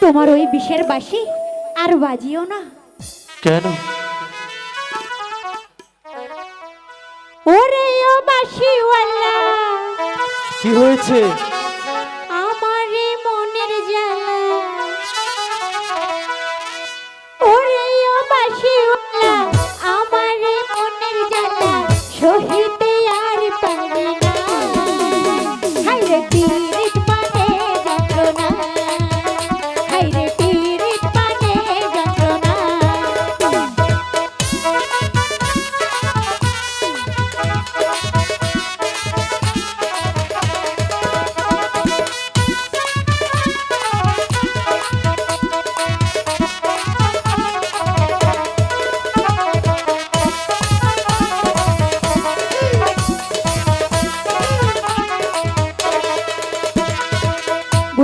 তোমার ওই বিষের বাসি আর বাজিও না। কেন? ওরে ও বাসিওয়ালা কি হয়েছে?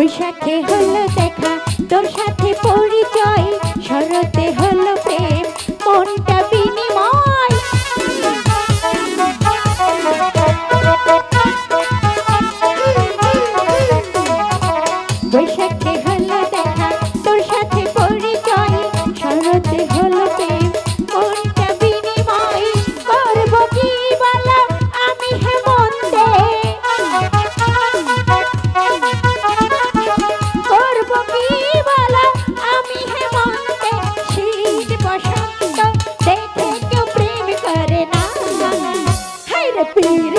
বৈশাখে হলো দেখা তোর সাথে পরিচয় শরতে হলো Philippines.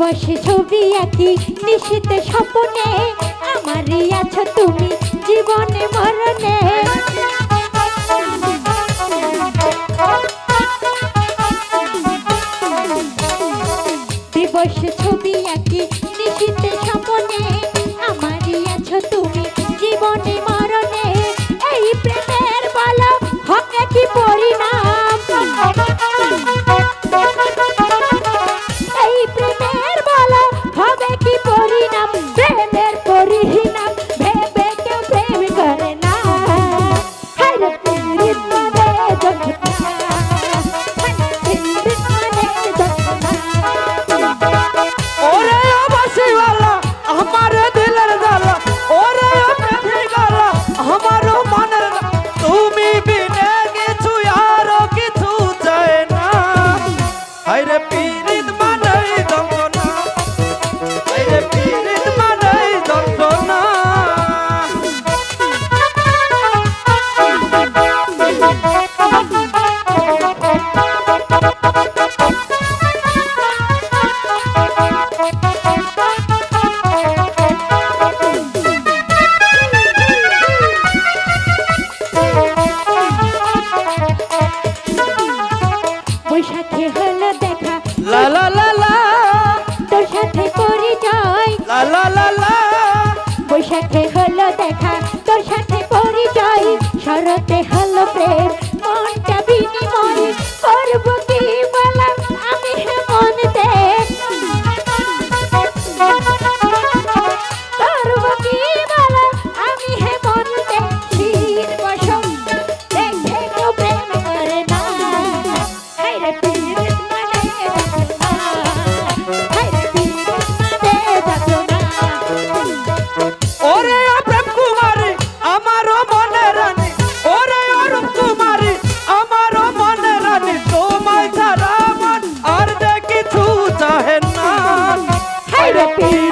বসে ছবি একই নিশ্চিত স্বপ্নে। আমারই আছো তুমি জীবনে মরণে। বসে ছবি আঁকি নিশিত স্বপনে। আমারই আছো তুমি জীবনে মরণে। এই প্রেমের বলো হবে কি পরিণাম? ওই সাথে হলো দেখা। লা লা লা লা। তোর সাথে পরিচয়। লা লা লা লা। বৈশাখে হলো দেখা তোর সাথে পরিচয়। শরতে হলো প্রেম মনটা বিনিময়। করব কি বল? therapy.